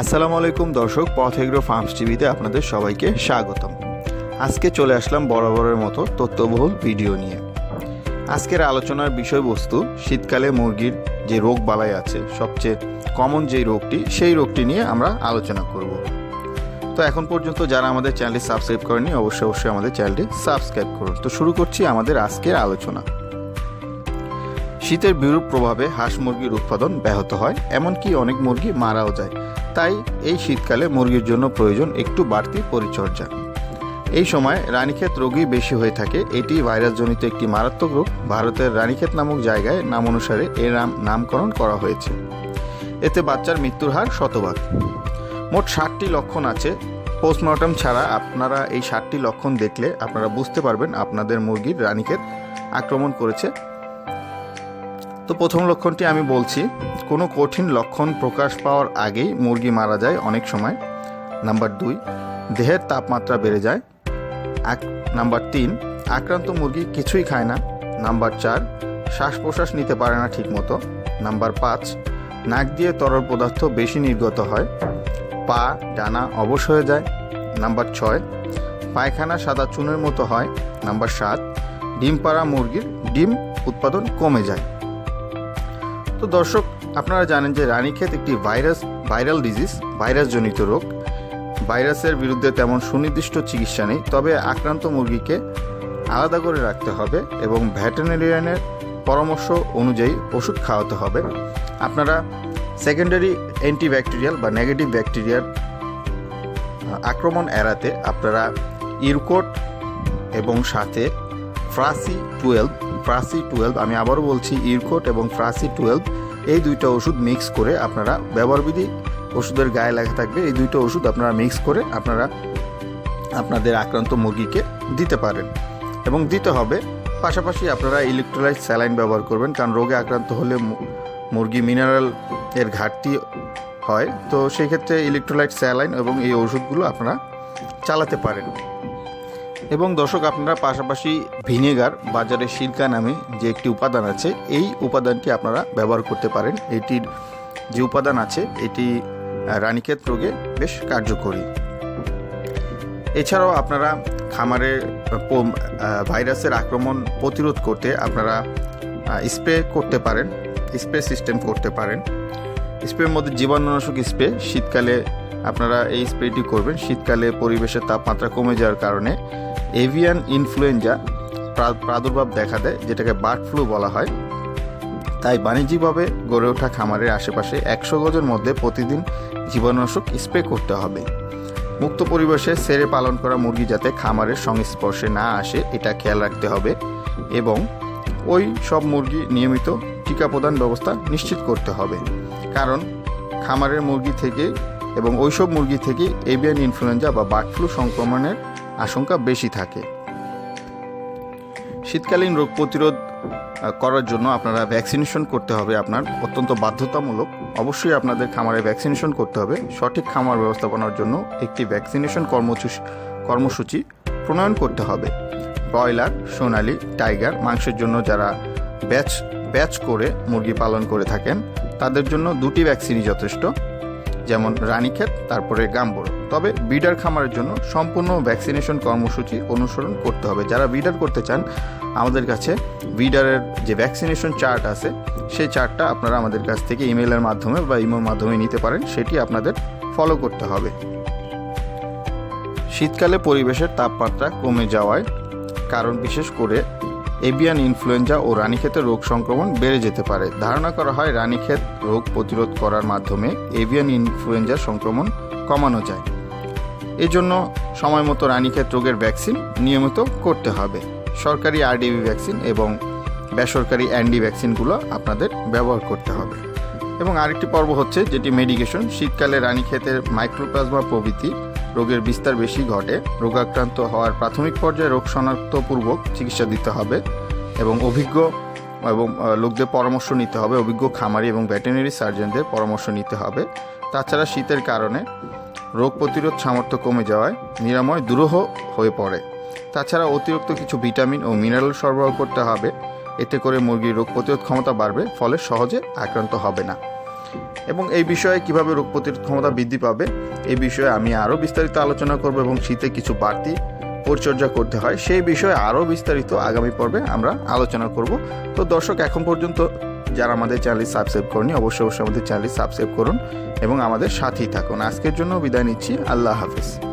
আসসালামু আলাইকুম দর্শক পথ এগ্রো ফার্মস টিভিতে আপনাদের সবাইকে স্বাগতম। আজকে চলে আসলাম বরাবরের মতো তথ্যবহুল ভিডিও নিয়ে। আজকের আলোচনার বিষয়বস্তু শীতকালে মুরগির যে রোগ বালাই আছে, সবচেয়ে কমন যেই রোগটি, সেই রোগটি নিয়ে আমরা আলোচনা করব। তো এখন পর্যন্ত যারা আমাদের চ্যানেলটি সাবস্ক্রাইব করেনি অবশ্যই অবশ্যই আমাদের চ্যানেলটি সাবস্ক্রাইব করুন। তো শুরু করছি আমাদের আজকের আলোচনা। শীতের বিরূপ প্রভাবে হাঁস মুরগির উৎপাদন ব্যাহত হয়, এমনকি অনেক মুরগি মারাও যায়। তাই এই শীতকালে মুরগির জন্য প্রয়োজন একটু বাড়তি পরিচর্যা। এই সময় রানীক্ষেত রোগী বেশি হয়ে থাকে। এটি ভাইরাসজনিত একটি মারাত্মক রোগ। ভারতের রানীক্ষেত নামক জায়গায় নাম অনুসারে এর নাম, নামকরণ করা হয়েছে। এতে বাচ্চার মৃত্যুর হার শতভাগ। মোট ষাটটি লক্ষণ আছে। পোস্টমর্টম ছাড়া আপনারা এই ষাটটি লক্ষণ দেখলে আপনারা বুঝতে পারবেন আপনাদের মুরগির রানীক্ষেত আক্রমণ করেছে। তো প্রথম লক্ষণটি আমি বলছি, কোনো কঠিন লক্ষণ প্রকাশ পাওয়ার আগেই মুরগি মারা যায় অনেক সময়। নাম্বার দুই, দেহের তাপমাত্রা বেড়ে যায়। এক, নাম্বার তিন, আক্রান্ত মুরগি কিছুই খায় না। নাম্বার চার শ্বাস প্রশ্বাস নিতে পারে না ঠিকমতো। নাম্বার পাঁচ, নাক দিয়ে তরল পদার্থ বেশি নির্গত হয়। পা, ডানা অবশ হয়ে যায়। নাম্বার ছয়, পায়খানা সাদা চুনের মতো হয়। নাম্বার সাত ডিম পাড়া মুরগির ডিম উৎপাদন কমে যায়। তো দর্শক, আপনারা জানেন যে রানীক্ষেত একটি ভাইরাস, ভাইরাল ডিজিজ, ভাইরাসজনিত রোগ। ভাইরাসের বিরুদ্ধে তেমন সুনির্দিষ্ট চিকিৎসা নেই, তবে আক্রান্ত মুরগিকে আলাদা করে রাখতে হবে এবং ভেটেরিনারিয়ানের পরামর্শ অনুযায়ী ওষুধ খাওয়াতে হবে। আপনারা সেকেন্ডারি অ্যান্টিব্যাকটেরিয়াল বা নেগেটিভ ব্যাকটেরিয়ার আক্রমণ এড়াতে আপনারা ইরকোট এবং সাথে ফ্রাসি টুয়েলভ ফ্রাসি টুয়েলভ, আমি আবারও বলছি ইরকোট এবং ফ্রাসি টুয়েলভ, এই দুইটা ওষুধ মিক্স করে আপনারা ব্যবহারবিধি ওষুধের গায়ে লেখা থাকবে। এই দুইটা ওষুধ আপনারা মিক্স করে আপনারা আপনাদের আক্রান্ত মুরগিকে দিতে পারেন। এবং দিতে হবে, পাশাপাশি আপনারা ইলেকট্রোলাইট স্যালাইন ব্যবহার করবেন, কারণ রোগে আক্রান্ত হলে মুরগি মিনারেল এর ঘাটতি হয়। তো সেই ক্ষেত্রে ইলেকট্রোলাইট স্যালাইন এবং এই ওষুধগুলো আপনারা চালাতে পারেন। এবং দর্শক, আপনারা পাশাপাশি ভিনেগার, বাজারে সিরকা নামে যে একটি উপাদান আছে, এই উপাদানটি আপনারা ব্যবহার করতে পারেন। এটির যে উপাদান আছে, এটি রানীক্ষেত রোগে বেশ কার্যকরী। এছাড়াও আপনারা খামারের ভাইরাসের আক্রমণ প্রতিরোধ করতে আপনারা স্প্রে করতে পারেন, স্প্রে সিস্টেম করতে পারেন। স্প্রের মধ্যে জীবাণুনাশক স্প্রে, শীতকালে আপনারা এই স্প্রেটি করবেন। শীতকালে পরিবেশের তাপমাত্রা কমে যাওয়ার কারণে এভিয়ান ইনফ্লুয়েঞ্জা প্রাদুর্ভাব দেখা দেয়, যেটাকে বার্ড ফ্লু বলা হয়। তাই বাণিজ্যিকভাবে গড়ে ওঠা খামারের আশেপাশে একশো গজের মধ্যে প্রতিদিন জীবাণুনাশক স্প্রে করতে হবে। মুক্ত পরিবেশে সেরে পালন করা মুরগি যাতে খামারের সংস্পর্শে না আসে, এটা খেয়াল রাখতে হবে এবং ওই সব মুরগি নিয়মিত টিকা প্রদান ব্যবস্থা নিশ্চিত করতে হবে। কারণ খামারের মুরগি থেকে এবং ওইসব মুরগি থেকে এভিয়ান ইনফ্লুয়েঞ্জা বা বার্ড ফ্লু সংক্রমণের আশঙ্কা বেশি থাকে। শীতকালীন রোগ প্রতিরোধ করার জন্য আপনারা ভ্যাকসিনেশন করতে হবে আপনার। অত্যন্ত বাধ্যতামূলক। অবশ্যই আপনাদের খামারে ভ্যাকসিনেশন করতে হবে। সঠিক খামার ব্যবস্থাপনার জন্য একটি ভ্যাকসিনেশন কর্মসূচি কর্মসূচি প্রণয়ন করতে হবে। ব্রয়লার, সোনালি, টাইগার মাংসের জন্য যারা ব্যাচ ব্যাচ করে মুরগি পালন করে থাকেন, তাদের জন্য দুটি ভ্যাকসিনই যথেষ্ট। যেমন রানীক্ষেত তারপরে গাম্বর। তবে বিডার খামারের জন্য সম্পূর্ণ ভ্যাকসিনেশন কর্মসূচি অনুসরণ করতে হবে। যারা বিডার করতে চান, আমাদের কাছে বিডারের যে ভ্যাকসিনেশন চার্ট আছে, সেই চার্টটা আপনারা আমাদের কাছ থেকে ইমেলের মাধ্যমে বা ইমোর মাধ্যমে নিতে পারেন, সেটি আপনাদের ফলো করতে হবে। শীতকালে পরিবেশের তাপমাত্রা কমে যাওয়ায় কারণ বিশেষ করে এভিয়ান ইনফ্লুয়েঞ্জা ও রানীক্ষেতের রোগ সংক্রমণ বেড়ে যেতে পারে। ধারণা করা হয়, রানীক্ষেত রোগ প্রতিরোধ করার মাধ্যমে এভিয়ান ইনফ্লুয়েঞ্জার সংক্রমণ কমানো যায়। এজন্য সময় মতো রানীক্ষেত রোগের ভ্যাকসিন নিয়মিত করতে হবে। সরকারি আরডিবি ভ্যাকসিন এবং বেসরকারি অ্যান্ডি ভ্যাকসিনগুলো আপনাদের ব্যবহার করতে হবে। এবং আরেকটি পর্ব হচ্ছে যেটি মেডিকেশন। শীতকালে রানীক্ষেতের মাইক্রোপ্লাজমা প্রভৃতি রোগের বিস্তার বেশি ঘটে। রোগাক্রান্ত হওয়ার প্রাথমিক পর্যায়ে রোগ শনাক্তপূর্বক চিকিৎসা দিতে হবে এবং অভিজ্ঞ এবং লোকদের পরামর্শ নিতে হবে। অভিজ্ঞ খামারি এবং ভেটেরিনারি সার্জনদের পরামর্শ নিতে হবে। তাছাড়া শীতের কারণে রোগ প্রতিরোধ সামর্থ্য কমে যাওয়ায় নিরাময় দুরূহ হয়ে পড়ে। তাছাড়া অতিরিক্ত কিছু ভিটামিন ও মিনারেল সরবরাহ করতে হবে। এতে করে মুরগির রোগ প্রতিরোধ ক্ষমতা বাড়বে, ফলে সহজে আক্রান্ত হবে না। এবং এই বিষয়ে কীভাবে রোগ প্রতিরোধ ক্ষমতা বৃদ্ধি পাবে, এই বিষয়ে আমি আরও বিস্তারিত আলোচনা করব এবং শীতে কিছু বাড়তি পরিচর্যা করতে হয়, সেই বিষয়ে আরও বিস্তারিত আগামী পর্বে আমরা আলোচনা করব। তো দর্শক, এখন পর্যন্ত যারা আমাদের চ্যানেল সাবস্ক্রাইব করেনি অবশ্যই অবশ্যই আমাদের চ্যানেল সাবস্ক্রাইব করুন এবং আমাদের সাথেই থাকুন। আজকের জন্য বিদায় নিচ্ছি। আল্লাহ হাফিজ।